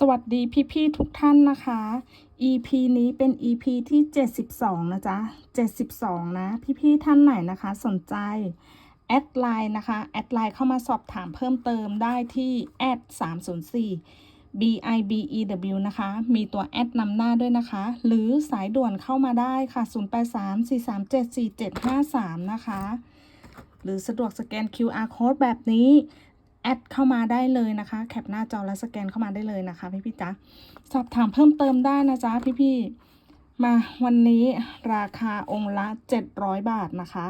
สวัสดีพี่ ๆ ทุกท่านนะคะ EP นี้เป็น EP ที่ 72 นะจ๊ะ 72 นะ พี่ ๆ ท่านไหนนะคะ สนใจ แอดไลน์นะคะ แอดไลน์เข้ามาสอบถามเพิ่มเติมได้ที่แอด304 BIBEW นะคะ มีตัวแอดนำหน้าด้วยนะคะ หรือสายด่วนเข้ามาได้ค่ะ 0834374753 นะคะ หรือสะดวกสแกน QR code แบบนี้ แอดเข้ามาได้เลยนะคะ แคปหน้าจอแล้วสแกนเข้ามาได้เลยนะคะ พี่พี่จ๊ะสอบถามเพิ่มเติมได้นะจ๊ะพี่พี่มาวันนี้ราคาองค์ละ 700 บาทนะคะ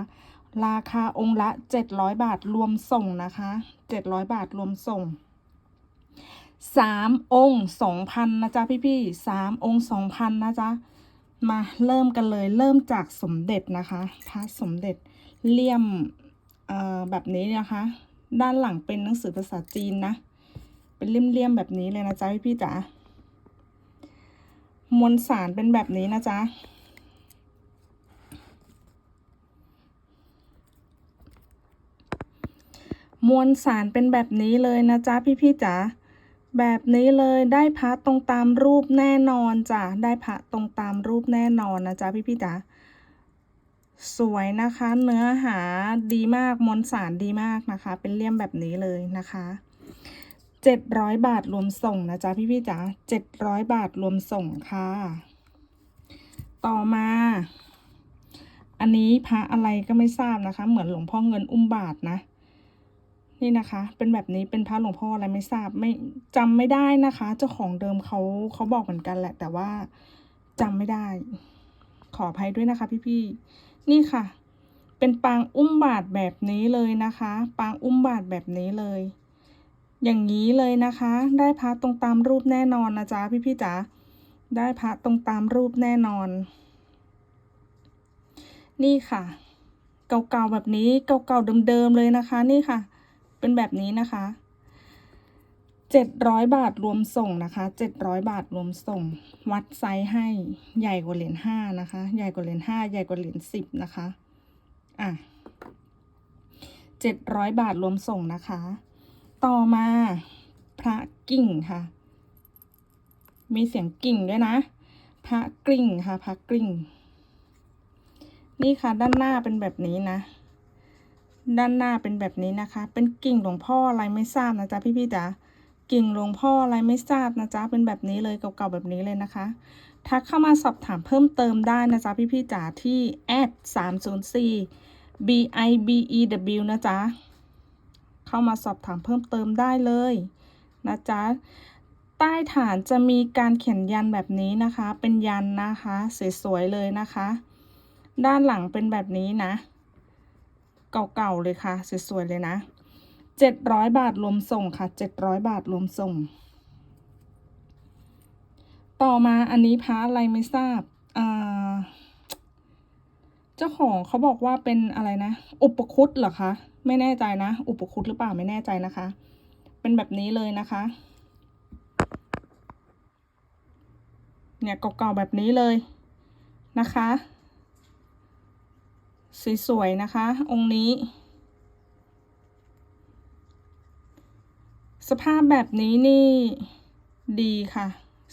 ราคาองค์ละ 700 บาทรวมส่งนะคะ 700 บาทรวมส่งสามองค์สองพันนะจ๊ะพี่พี่สามองค์สองพันนะจ๊ะมาเริ่มกันเลย เริ่มจากสมเด็จนะคะพระสมเด็จเลี่ยมเอ่อแบบนี้นะคะ ด้านหลังเป็นหนังสือภาษาจีนนะ เป็นเลี่ยมๆแบบนี้เลยนะจ๊ะพี่พี่จ๋ามวลสารเป็นแบบนี้นะจ๊ะมวลสารเป็นแบบนี้เลยนะจ๊ะพี่พี่จ๋าแบบนี้เลยได้พระตรงตามรูปแน่นอนจ้ะได้พระตรงตามรูปแน่นอนนะจ๊ะพี่พี่จ๋า สวยนะคะ เนื้อหาดีมากมวลสารดีมากนะคะ เป็นเลี่ยมแบบนี้เลยนะคะเจ็ดร้อยบาทรวมส่งนะจ๊ะพี่พี่จ๋าเจ็ดร้อยบาทรวมส่งค่ะ ต่อมา อันนี้พระอะไรก็ไม่ทราบนะคะ เหมือนหลวงพ่อเงินอุ้มบาทนะ นี่นะคะ เป็นแบบนี้เป็นพระหลวงพ่ออะไรไม่ทราบไม่จำไม่ได้นะคะ เจ้าของเดิมเขาเขาบอกเหมือนกันแหละ แต่ว่าจำไม่ได้ ขออภัยด้วยนะคะ พี่ๆ นี่ค่ะ เป็นปางอุ้มบาทแบบนี้เลยนะคะ ปางอุ้มบาทแบบนี้เลย อย่างนี้เลยนะคะ ได้พระตรงตามรูปแน่นอนนะจ๊ะพี่ๆจ๋าได้พระตรงตามรูปแน่นอน นี่ค่ะ เก่าๆแบบนี้เก่าๆเดิมๆเลยนะคะ นี่ค่ะ เป็นแบบนี้นะคะ เจ็ดร้อยบาทรวมส่งนะคะเจ็ดร้อยบาทรวมส่ง วัดไซส์ให้ใหญ่กว่าเหรียญห้านะคะ ใหญ่กว่าเหรียญห้าใหญ่กว่าเหรียญสิบนะคะ อะเจ็ดร้อยบาทรวมส่งนะคะ ต่อมาพระกิ่งค่ะ มีเสียงกิ่งด้วยนะ พระกริ่งค่ะ พระกริ่ง นี่ค่ะด้านหน้าเป็นแบบนี้นะด้านหน้าเป็นแบบนี้นะคะ เป็นกิ่งหลวงพ่ออะไรไม่ทราบนะจ๊ะพี่ๆจ๋า กิ่งหลวงพ่ออะไรไม่ทราบนะจ๊ะเป็นแบบนี้เลยเก่าๆแบบนี้เลยนะคะ ทักเข้ามาสอบถามเพิ่มเติมได้นะจ๊ะพี่ๆจ๋าที่แอดสามศูนย์สี่ b i b e w นะจ๊ะเข้ามาสอบถามเพิ่มเติมได้เลยนะจ๊ะใต้ฐานจะมีการเขียนยันแบบนี้นะคะ เป็นยันนะคะสวยๆเลยนะคะ ด้านหลังเป็นแบบนี้นะ เก่าๆเลยค่ะสวยๆเลยนะ เจ็ดร้อยบาทรวมส่งค่ะเจ็ดร้อยบาทรวมส่ง ต่อมาอันนี้พระอะไรไม่ทราบอ่าเจ้าของเขาบอกว่าเป็นอะไรนะ อุปคุตเหรอคะ ไม่แน่ใจนะ อุปคุตหรือเปล่าไม่แน่ใจนะคะ เป็นแบบนี้เลยนะคะ เนี่ยเก่าๆแบบนี้เลยนะคะ สวยๆนะคะ องค์นี้ สภาพแบบนี้นี่ดีค่ะ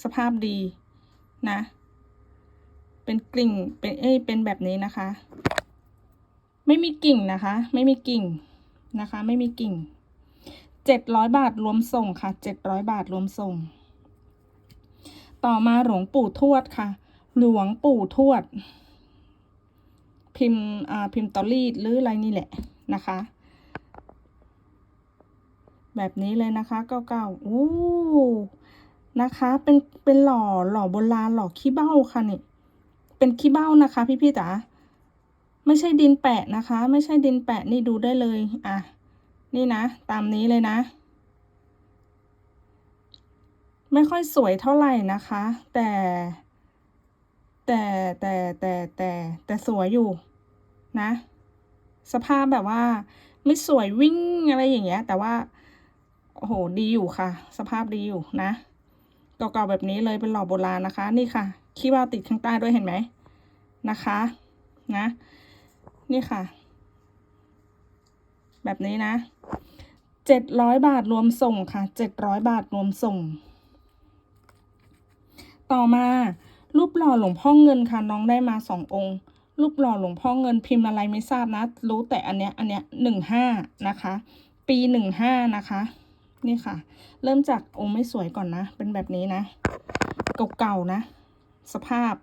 สภาพดีนะ เป็นกลิ่งเป็นเอ้ยเป็นแบบนี้นะคะ ไม่มีกิ่งนะคะ ไม่มีกิ่งนะคะ ไม่มีกิ่งเจ็ดร้อยบาทรวมส่งค่ะเจ็ดร้อยบาทรวมส่ง ต่อมาหลวงปู่ทวดค่ะ หลวงปู่ทวด พิมพ์อ่าพิมพ์ตอรี่หรืออะไรนี่แหละนะคะ แบบนี้เลยนะคะเก่าๆอู้นะคะ เป็นเป็นหล่อหล่อโบราณหล่อขี้เบ้าค่ะนี่เป็นขี้เบ้านะคะ พี่พี่ๆจ๋าไม่ใช่ดินแปะนะคะ ไม่ใช่ดินแปะนี่ดูได้เลย อะ นี่นะ ตามนี้เลยนะ ไม่ค่อยสวยเท่าไหร่นะคะ แต่ แต่แต่แต่แต่แต่สวยอยู่นะ สภาพแบบว่า ไม่สวยวิ่งอะไรอย่างเงี้ย แต่ว่า โอ้โหดีอยู่ค่ะ สภาพดีอยู่นะเก่าๆแบบนี้เลยเป็นหล่อโบราณนะคะ นี่ค่ะขี้ว่าวติดข้างใต้ด้วยเห็นไหมนะคะ นะ นี่ค่ะ แบบนี้นะเจ็ดร้อยบาทรวมส่งค่ะเจ็ดร้อยบาทรวมส่ง ต่อมารูปหล่อหลวงพ่อเงินค่ะน้องได้มาสององค์ รูปหล่อหลวงพ่อเงินพิมพ์อะไรไม่ทราบนะ รู้แต่อันเนี้ยอันเนี้ยหนึ่งห้านะคะ ปีหนึ่งห้านะคะ นี่ค่ะ เริ่มจากองค์ไม่สวยก่อนนะ เป็นแบบนี้นะ เก่าๆนะ สภาพ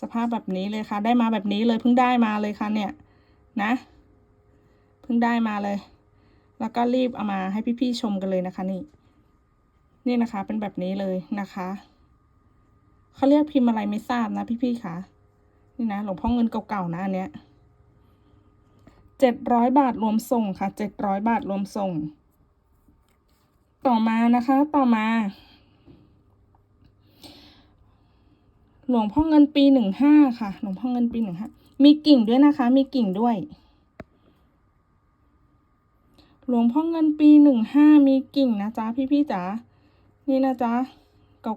สภาพแบบนี้เลยค่ะ ได้มาแบบนี้เลยเพิ่งได้มาเลยค่ะเนี่ยนะ เพิ่งได้มาเลย แล้วก็รีบเอามาให้พี่ๆชมกันเลยนะคะนี่ นี่นะคะ เป็นแบบนี้เลยนะคะเขาเรียกพิมพ์อะไรไม่ทราบนะพี่ๆค่ะ นี่นะหลวงพ่อเงินเก่าๆนะอันเนี้ย เจ็ดร้อยบาทรวมส่งค่ะเจ็ดร้อยบาทรวมส่ง ต่อมานะคะต่อมา หลวงพ่อเงินปีหนึ่งห้าค่ะ หลวงพ่อเงินปีหนึ่งห้ามีกิ่งด้วยนะคะ มีกิ่งด้วย หลวงพ่อเงินปีหนึ่งห้ามีกิ่งนะจ๊ะพี่ๆจ๋านี่นะจ๊ะ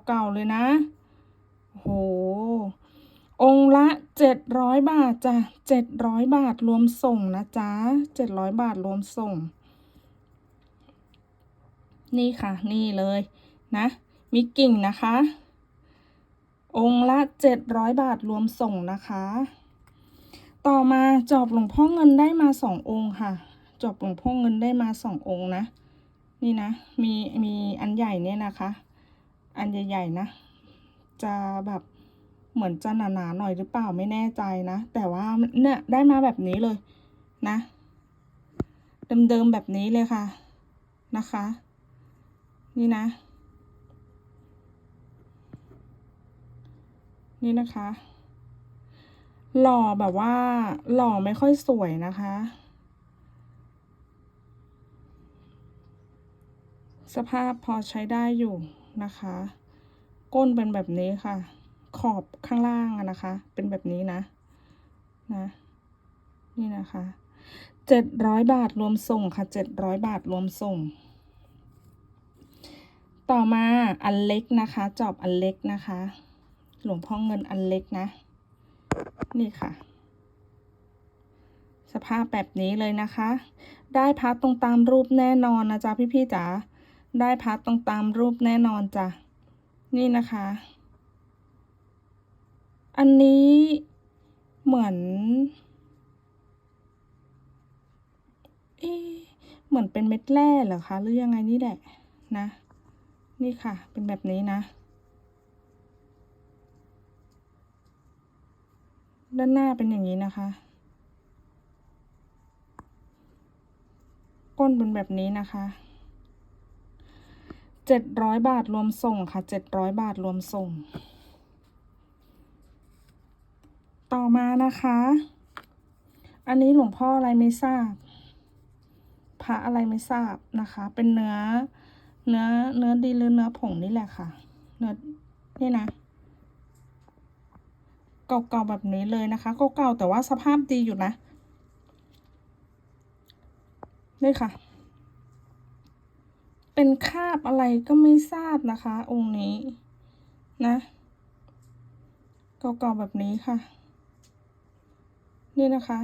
เก่าๆเลยนะโห องค์ละเจ็ดร้อยบาทจ้ะเจ็ดร้อยบาทรวมส่งนะจ๊ะเจ็ดร้อยบาทรวมส่ง นี่ค่ะ นี่เลยนะ มีกิ่งนะคะ องค์ละเจ็ดร้อยบาทรวมส่งนะคะ ต่อมาจอบหลวงพ่อเงินได้มาสององค์ค่ะ จอบหลวงพ่อเงินได้มาสององค์นะ นี่นะ มีมีอันใหญ่เนี่ยนะคะ อันใหญ่ๆนะ จะแบบ เหมือนจะหนาๆหน่อยหรือเปล่าไม่แน่ใจนะ แต่ว่าเนี่ยได้มาแบบนี้เลยนะเดิมๆแบบนี้เลยค่ะนะคะ นี่นะ นี่นะคะ หล่อแบบว่า หล่อไม่ค่อยสวยนะคะ สภาพพอใช้ได้อยู่นะคะ ก้นเป็นแบบนี้ค่ะ ขอบข้างล่างนะคะ เป็นแบบนี้นะนะนี่นะคะเจ็ดร้อยบาทรวมส่งค่ะเจ็ดร้อยบาทรวมส่ง ต่อมาอันเล็กนะคะ จอบอันเล็กนะคะ หลวงพ่อเงินอันเล็กนะ นี่ค่ะ สภาพแบบนี้เลยนะคะ ได้พัดตรงตามรูปแน่นอนนะจ๊ะพี่ๆจ๋าได้พัดตรงตามรูปแน่นอนจ้ะนี่นะคะ อันนี้เหมือน เอ๊ะเหมือนเป็นเม็ดแร่เหรอคะ หรือยังไงนี่แหละนะ นี่ค่ะ เป็นแบบนี้นะ ด้านหน้าเป็นอย่างนี้นะคะ ก้นเป็นแบบนี้นะคะเจ็ดร้อยบาทรวมส่งค่ะเจ็ดร้อยบาทรวมส่ง ต่อมานะคะ อันนี้หลวงพ่ออะไรไม่ทราบ พระอะไรไม่ทราบนะคะ เป็นเนื้อ เนื้อ เนื้อดีหรือเนื้อผงนี่แหละค่ะ เนื้อ นี่นะ เก่าๆแบบนี้เลยนะคะ เก่าๆแต่ว่าสภาพดีอยู่นะ นี่ค่ะ เป็นคาบอะไรก็ไม่ทราบนะคะ องค์นี้ นะ เก่าๆแบบนี้ค่ะ นี่นะคะ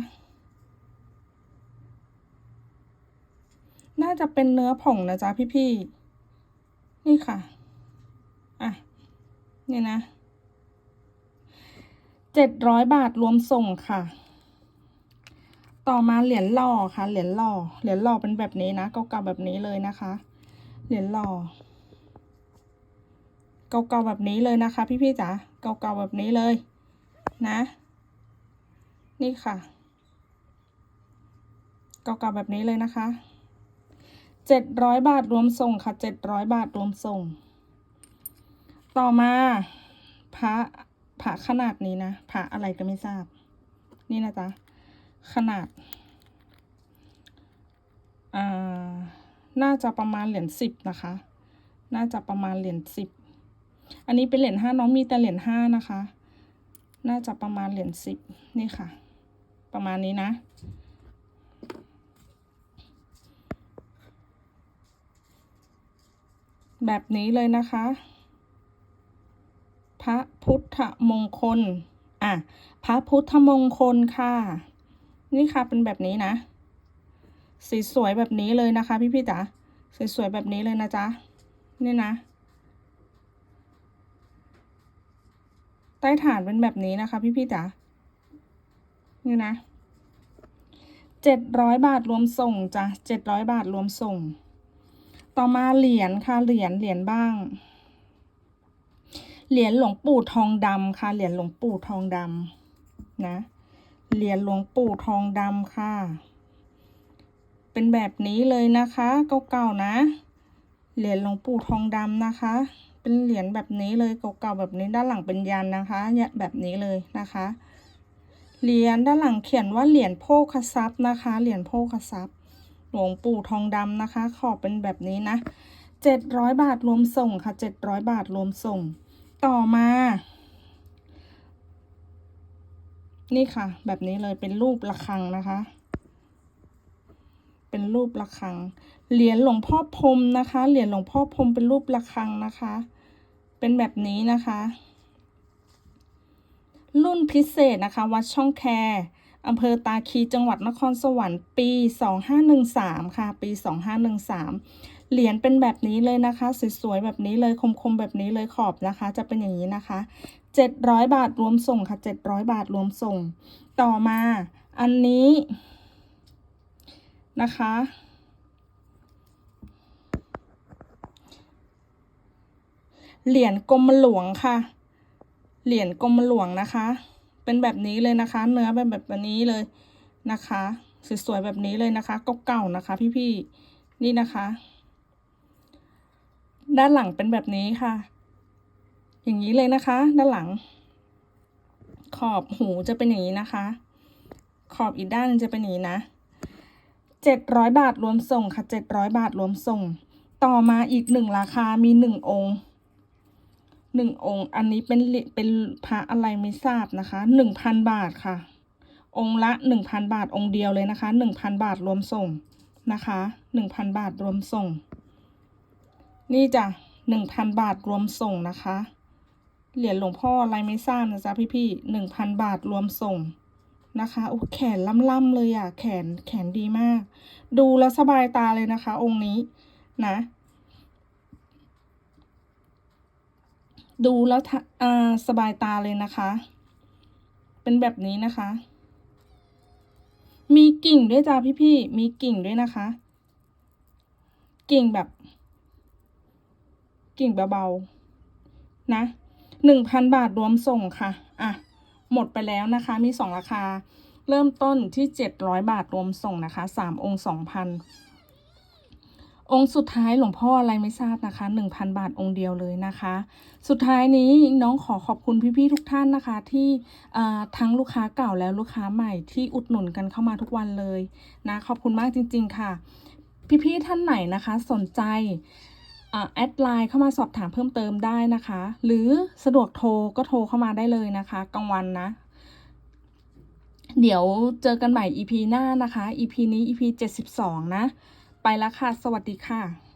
น่าจะเป็นเนื้อผงนะจ๊ะพี่ๆ นี่ค่ะ อะ นี่นะเจ็ดร้อยบาทรวมส่งค่ะ ต่อมาเหรียญหล่อค่ะ เหรียญหล่อ เหรียญหล่อเป็นแบบนี้นะ เก่าๆแบบนี้เลยนะคะ เหรียญหล่อ เก่าๆแบบนี้เลยนะคะ พี่ๆจ๋า เก่าๆแบบนี้เลยนะ นี่ค่ะเก่าๆแบบนี้เลยนะคะเจ็ดร้อยบาทรวมส่งค่ะเจ็ดร้อยบาทรวมส่ง ต่อมาพระพระขนาดนี้นะพระอะไรก็ไม่ทราบ นี่นะจ๊ะขนาดอ่าน่าจะประมาณเหรียญสิบนะคะ น่าจะประมาณเหรียญสิบอันนี้เป็นเหรียญห้าน้องมีแต่เหรียญห้านะคะ น่าจะประมาณเหรียญสิบนี่ค่ะ ประมาณนี้นะ แบบนี้เลยนะคะ พระพุทธมงคล อะ พระพุทธมงคลค่ะ นี่ค่ะเป็นแบบนี้นะ สีสวยแบบนี้เลยนะคะ พี่พี่ๆจ๋าสวยๆแบบนี้เลยนะจ๊ะ นี่นะใต้ฐานเป็นแบบนี้นะคะ พี่พี่ๆจ๋า นี่นะเจ็ดร้อยบาทรวมส่งจ้ะเจ็ดร้อยบาทรวมส่ง ต่อมาเหรียญค่ะเหรียญเหรียญบ้าง เหรียญหลวงปู่ทองดำค่ะเหรียญหลวงปู่ทองดำนะเหรียญหลวงปู่ทองดำค่ะ เป็นแบบนี้เลยนะคะเก่าๆนะ เหรียญหลวงปู่ทองดำนะคะ เป็นเหรียญแบบนี้เลยเก่าๆแบบนี้ด้านหลังเป็นยันนะคะเนี่ยแบบนี้เลยนะคะ เหรียญด้านหลังเขียนว่าเหรียญโภคทรัพย์นะคะ เหรียญโภคทรัพย์ หลวงปู่ทองดำนะคะ ขอบเป็นแบบนี้นะเจ็ดร้อยบาทรวมส่งค่ะเจ็ดร้อยบาทรวมส่ง ต่อมา นี่ค่ะ แบบนี้เลยเป็นรูประฆังนะคะ เป็นรูประฆัง เหรียญหลวงพ่อพรมนะคะ เหรียญหลวงพ่อพรมเป็นรูประฆังนะคะ เป็นแบบนี้นะคะ รุ่นพิเศษนะคะ วัดช่องแคอำเภอตาคีจังหวัดนครสวรรค์ปี 2513 ค่ะ ปี 2513 เหรียญเป็นแบบนี้เลยนะคะสวยๆแบบนี้เลยคมๆแบบนี้เลยขอบนะคะ จะเป็นอย่างนี้นะคะ 700 บาทรวมส่งค่ะ 700 บาทรวมส่ง ต่อมาอันนี้นะคะ เหรียญกรมหลวงค่ะ เหรียญกรมหลวงนะคะ เป็นแบบนี้เลยนะคะ เนื้อเป็นแบบนี้เลยนะคะสวยๆแบบนี้เลยนะคะเก่าๆนะคะ พี่ๆนี่นะคะ ด้านหลังเป็นแบบนี้ค่ะ อย่างนี้เลยนะคะ ด้านหลัง ขอบหูจะเป็นอย่างนี้นะคะ ขอบอีกด้านจะเป็นอย่างนี้นะเจ็ดร้อยบาทรวมส่งค่ะเจ็ดร้อยบาทรวมส่ง ต่อมาอีกหนึ่งราคามีหนึ่งองค์ หนึ่งองค์ อันนี้เป็นเป็นพระอะไรไม่ทราบนะคะหนึ่งพันบาทค่ะ องค์ละหนึ่งพันบาทองค์เดียวเลยนะคะหนึ่งพันบาทรวมส่งนะคะหนึ่งพันบาทรวมส่ง นี่จ้ะหนึ่งพันบาทรวมส่งนะคะ เหรียญหลวงพ่ออะไรไม่ทราบนะจ๊ะพี่ๆหนึ่งพันบาทรวมส่งนะคะโอ้แขนล่ำๆเลยอะแขนแขนดีมาก ดูแล้วสบายตาเลยนะคะ องค์นี้นะ ดูแล้วสบายตาเลยนะคะ เป็นแบบนี้นะคะ มีกิ่งด้วยจ้าพี่ๆ มีกิ่งด้วยนะคะ กิ่งแบบ กิ่งเบาๆ นะหนึ่งพันบาทรวมส่งค่ะ อะ หมดไปแล้วนะคะ มีสองราคา เริ่มต้นที่เจ็ดร้อยบาทรวมส่งนะคะสามองค์สองพัน องค์สุดท้ายหลวงพ่ออะไรไม่ทราบนะคะหนึ่งพันบาทองค์เดียวเลยนะคะ สุดท้ายนี้น้องขอขอบคุณพี่ๆทุกท่านนะคะ ที่ทั้งลูกค้าเก่าแล้วลูกค้าใหม่ที่อุดหนุนกันเข้ามาทุกวันเลยนะขอบคุณมากจริง ๆ ค่ะ พี่ๆท่านไหนนะคะสนใจแอดไลน์เข้ามาสอบถามเพิ่มเติมได้นะคะ หรือสะดวกโทรก็โทรเข้ามาได้เลยนะคะกลางวันนะ เดี๋ยวเจอกันใหม่ EP หน้านะคะ EP นี้ EP 72 นะ ไปแล้วค่ะ สวัสดีค่ะ